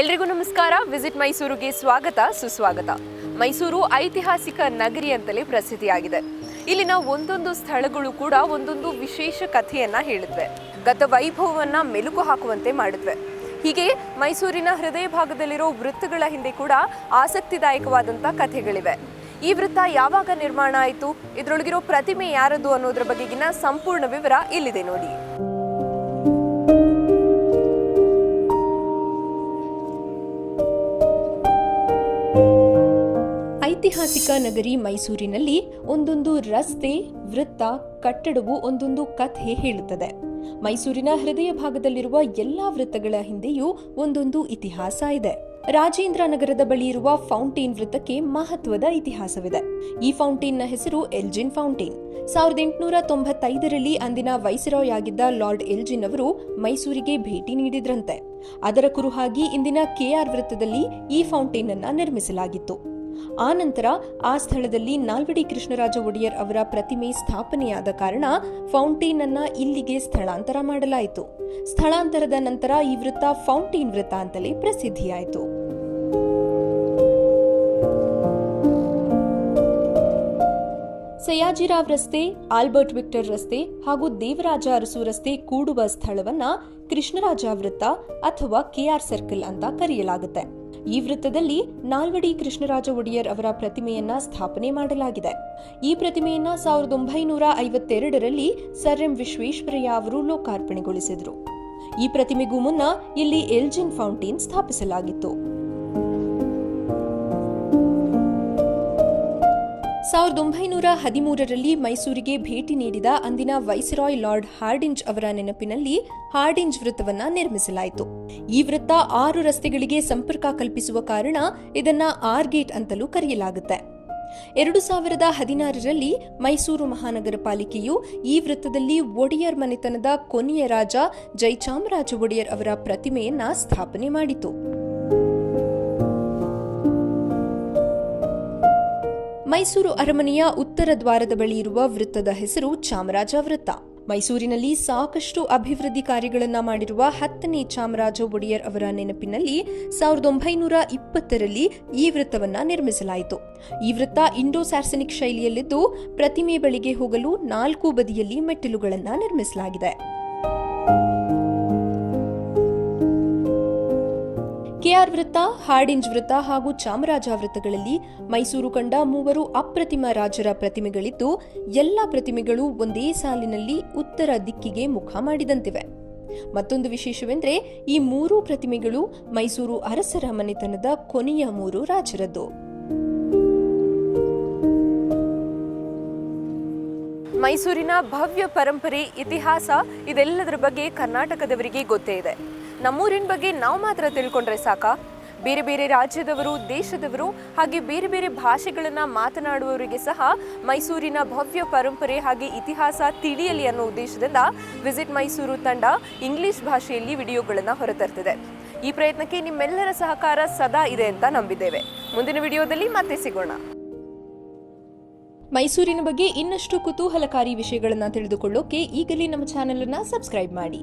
ಎಲ್ರಿಗೂ ನಮಸ್ಕಾರ. ವಿಸಿಟ್ ಮೈಸೂರಿಗೆ ಸ್ವಾಗತ, ಸುಸ್ವಾಗತ. ಮೈಸೂರು ಐತಿಹಾಸಿಕ ನಗರಿ ಅಂತಲೇ ಪ್ರಸಿದ್ಧಿಯಾಗಿದೆ. ಇಲ್ಲಿನ ಒಂದೊಂದು ಸ್ಥಳಗಳು ಕೂಡ ಒಂದೊಂದು ವಿಶೇಷ ಕಥೆಯನ್ನ ಹೇಳಿದ್ವೆ ಗತ ವೈಭವವನ್ನ ಮೆಲುಕು ಹಾಕುವಂತೆ ಮಾಡಿದ್ವೆ ಹೀಗೆ ಮೈಸೂರಿನ ಹೃದಯ ಭಾಗದಲ್ಲಿರೋ ವೃತ್ತಗಳ ಹಿಂದೆ ಕೂಡ ಆಸಕ್ತಿದಾಯಕವಾದಂಥ ಕಥೆಗಳಿವೆ. ಈ ವೃತ್ತ ಯಾವಾಗ ನಿರ್ಮಾಣ ಆಯಿತು, ಇದರೊಳಗಿರೋ ಪ್ರತಿಮೆ ಯಾರದು ಅನ್ನೋದ್ರ ಬಗೆಗಿನ ಸಂಪೂರ್ಣ ವಿವರ ಇಲ್ಲಿದೆ ನೋಡಿ. ಐತಿಹಾಸಿಕ ನಗರಿ ಮೈಸೂರಿನಲ್ಲಿ ಒಂದೊಂದು ರಸ್ತೆ, ವೃತ್ತ, ಕಟ್ಟಡವು ಒಂದೊಂದು ಕಥೆ ಹೇಳುತ್ತದೆ. ಮೈಸೂರಿನ ಹೃದಯ ಭಾಗದಲ್ಲಿರುವ ಎಲ್ಲಾ ವೃತ್ತಗಳ ಹಿಂದೆಯೂ ಒಂದೊಂದು ಇತಿಹಾಸ ಇದೆ. ರಾಜೇಂದ್ರ ನಗರದ ಬಳಿ ಇರುವ ಫೌಂಟೇನ್ ವೃತ್ತಕ್ಕೆ ಮಹತ್ವದ ಇತಿಹಾಸವಿದೆ. ಈ ಫೌಂಟೇನ್ನ ಹೆಸರು ಎಲ್ಜಿನ್ ಫೌಂಟೇನ್. ಸಾವಿರದ ಎಂಟುನೂರ ತೊಂಬತ್ತೈದರಲ್ಲಿ ಅಂದಿನ ವೈಸರಾಯ್ ಆಗಿದ್ದ ಲಾರ್ಡ್ ಎಲ್ಜಿನ್ ಅವರು ಮೈಸೂರಿಗೆ ಭೇಟಿ ನೀಡಿದ್ರಂತೆ. ಅದರ ಕುರುಹಾಗಿ ಇಂದಿನ ಕೆಆರ್ ವೃತ್ತದಲ್ಲಿ ಈ ಫೌಂಟೇನ್ ಅನ್ನ ನಿರ್ಮಿಸಲಾಗಿತ್ತು. ಆ ನಂತರ ಆ ಸ್ಥಳದಲ್ಲಿ ನಾಲ್ವಡಿ ಕೃಷ್ಣರಾಜ ಒಡೆಯರ್ ಅವರ ಪ್ರತಿಮೆ ಸ್ಥಾಪನೆಯಾದ ಕಾರಣ ಫೌಂಟೇನ್ ಅನ್ನ ಇಲ್ಲಿಗೆ ಸ್ಥಳಾಂತರ ಮಾಡಲಾಯಿತು. ಸ್ಥಳಾಂತರದ ನಂತರ ಈ ವೃತ್ತ ಫೌಂಟೇನ್ ವೃತ್ತ ಅಂತಲೇ ಪ್ರಸಿದ್ಧಿಯಾಯಿತು. ಸಯಾಜಿರಾವ್ ರಸ್ತೆ, ಆಲ್ಬರ್ಟ್ ವಿಕ್ಟರ್ ರಸ್ತೆ ಹಾಗೂ ದೇವರಾಜ ಅರಸು ರಸ್ತೆ ಕೂಡುವ ಸ್ಥಳವನ್ನ ಕೃಷ್ಣರಾಜ ವೃತ್ತ ಅಥವಾ ಕೆಆರ್ ಸರ್ಕಲ್ ಅಂತ ಕರೆಯಲಾಗುತ್ತೆ. ಈ ವೃತ್ತದಲ್ಲಿ ನಾಲ್ವಡಿ ಕೃಷ್ಣರಾಜ ಒಡೆಯರ್ ಅವರ ಪ್ರತಿಮೆಯನ್ನ ಸ್ಥಾಪನೆ ಮಾಡಲಾಗಿದೆ. ಈ ಪ್ರತಿಮೆಯನ್ನ ಸಾವಿರದ ಒಂಬೈನೂರ ಐವತ್ತೆರಡರಲ್ಲಿ ಸರ್ ಎಂ ವಿಶ್ವೇಶ್ವರಯ್ಯ ಅವರು ಲೋಕಾರ್ಪಣೆಗೊಳಿಸಿದರು. ಈ ಪ್ರತಿಮೆಗೂ ಮುನ್ನ ಇಲ್ಲಿ ಎಲ್ಜಿನ್ ಫೌಂಟೇನ್ ಸ್ಥಾಪಿಸಲಾಗಿತ್ತು. ಸಾವಿರದ ಒಂಬೈನೂರ ಹದಿಮೂರರಲ್ಲಿ ಮೈಸೂರಿಗೆ ಭೇಟಿ ನೀಡಿದ ಅಂದಿನ ವೈಸರಾಯ್ ಲಾರ್ಡ್ ಹಾರ್ಡಿಂಜ್ ಅವರ ನೆನಪಿನಲ್ಲಿ ಹಾರ್ಡಿಂಜ್ ವೃತ್ತವನ್ನು ನಿರ್ಮಿಸಲಾಯಿತು. ಈ ವೃತ್ತ ಆರು ರಸ್ತೆಗಳಿಗೆ ಸಂಪರ್ಕ ಕಲ್ಪಿಸುವ ಕಾರಣ ಇದನ್ನ ಆರ್ ಗೇಟ್ ಅಂತಲೂ ಕರೆಯಲಾಗುತ್ತೆ. ಎರಡು ಸಾವಿರದ ಹದಿನಾರರಲ್ಲಿ ಮೈಸೂರು ಮಹಾನಗರ ಪಾಲಿಕೆಯು ಈ ವೃತ್ತದಲ್ಲಿ ಒಡೆಯರ್ ಮನೆತನದ ಕೊನೆಯ ರಾಜ ಜೈಚಾಮರಾಜ ಒಡೆಯರ್ ಅವರ ಪ್ರತಿಮೆಯನ್ನ ಸ್ಥಾಪನೆ ಮಾಡಿತು. ಮೈಸೂರು ಅರಮನೆಯ ಉತ್ತರ ದ್ವಾರದ ಬಳಿ ಇರುವ ವೃತ್ತದ ಹೆಸರು ಚಾಮರಾಜ ವೃತ್ತ. ಮೈಸೂರಿನಲ್ಲಿ ಸಾಕಷ್ಟು ಅಭಿವೃದ್ಧಿ ಕಾರ್ಯಗಳನ್ನು ಮಾಡಿರುವ ಹತ್ತನೇ ಚಾಮರಾಜ ಒಡೆಯರ್ ಅವರ ನೆನಪಿನಲ್ಲಿ ಸಾವಿರದ ಒಂಬೈನೂರ ಇಪ್ಪತ್ತರಲ್ಲಿ ಈ ವೃತ್ತವನ್ನು ನಿರ್ಮಿಸಲಾಯಿತು. ಈ ವೃತ್ತ ಇಂಡೋ ಸ್ಯಾರ್ಸನಿಕ್ ಶೈಲಿಯಲ್ಲಿದ್ದು, ಪ್ರತಿಮೆ ಬಳಿಗೆ ಹೋಗಲು ನಾಲ್ಕು ಬದಿಯಲ್ಲಿ ಮೆಟ್ಟಿಲುಗಳನ್ನು ನಿರ್ಮಿಸಲಾಗಿದೆ. ಕೆಆರ್ ವೃತ್ತ ಹಾಡಿಂಜ್ ವೃತ್ತ ಹಾಗೂ ಚಾಮರಾಜ ವೃತ್ತಗಳಲ್ಲಿ ಮೈಸೂರು ಕಂಡ ಮೂವರು ಅಪ್ರತಿಮ ರಾಜರ ಪ್ರತಿಮೆಗಳಿದ್ದು, ಎಲ್ಲ ಪ್ರತಿಮೆಗಳು ಒಂದೇ ಸಾಲಿನಲ್ಲಿ ಉತ್ತರ ದಿಕ್ಕಿಗೆ ಮುಖ ಮಾಡಿದಂತಿವೆ. ಮತ್ತೊಂದು ವಿಶೇಷವೆಂದರೆ, ಈ ಮೂರೂ ಪ್ರತಿಮೆಗಳು ಮೈಸೂರು ಅರಸರ ಮನೆತನದ ಕೊನೆಯ ಮೂರು ರಾಜರದ್ದು. ಮೈಸೂರಿನ ಭವ್ಯ ಪರಂಪರೆ, ಇತಿಹಾಸ, ಇದೆಲ್ಲದರ ಬಗ್ಗೆ ಕರ್ನಾಟಕದವರಿಗೆ ಗೊತ್ತೇ ಇದೆ. ನಮ್ಮೂರಿನ ಬಗ್ಗೆ ನಾವು ಮಾತ್ರ ತಿಳ್ಕೊಂಡ್ರೆ ಸಾಕಾ? ಬೇರೆ ಬೇರೆ ರಾಜ್ಯದವರು, ದೇಶದವರು ಹಾಗೆ ಬೇರೆ ಬೇರೆ ಭಾಷೆಗಳನ್ನು ಮಾತನಾಡುವವರಿಗೆ ಸಹ ಮೈಸೂರಿನ ಭವ್ಯ ಪರಂಪರೆ ಹಾಗೆ ಇತಿಹಾಸ ತಿಳಿಯಲಿ ಅನ್ನೋ ಉದ್ದೇಶದಿಂದ ವಿಸಿಟ್ ಮೈಸೂರು ತಂಡ ಇಂಗ್ಲಿಷ್ ಭಾಷೆಯಲ್ಲಿ ವಿಡಿಯೋಗಳನ್ನು ಹೊರತರ್ತಿದೆ. ಈ ಪ್ರಯತ್ನಕ್ಕೆ ನಿಮ್ಮೆಲ್ಲರ ಸಹಕಾರ ಸದಾ ಇದೆ ಅಂತ ನಂಬಿದ್ದೇವೆ. ಮುಂದಿನ ವಿಡಿಯೋದಲ್ಲಿ ಮತ್ತೆ ಸಿಗೋಣ. ಮೈಸೂರಿನ ಬಗ್ಗೆ ಇನ್ನಷ್ಟು ಕುತೂಹಲಕಾರಿ ವಿಷಯಗಳನ್ನು ತಿಳಿದುಕೊಳ್ಳೋಕೆ ಈಗಲೇ ನಮ್ಮ ಚಾನೆಲ್ ಅನ್ನ ಸಬ್ಸ್ಕ್ರೈಬ್ ಮಾಡಿ.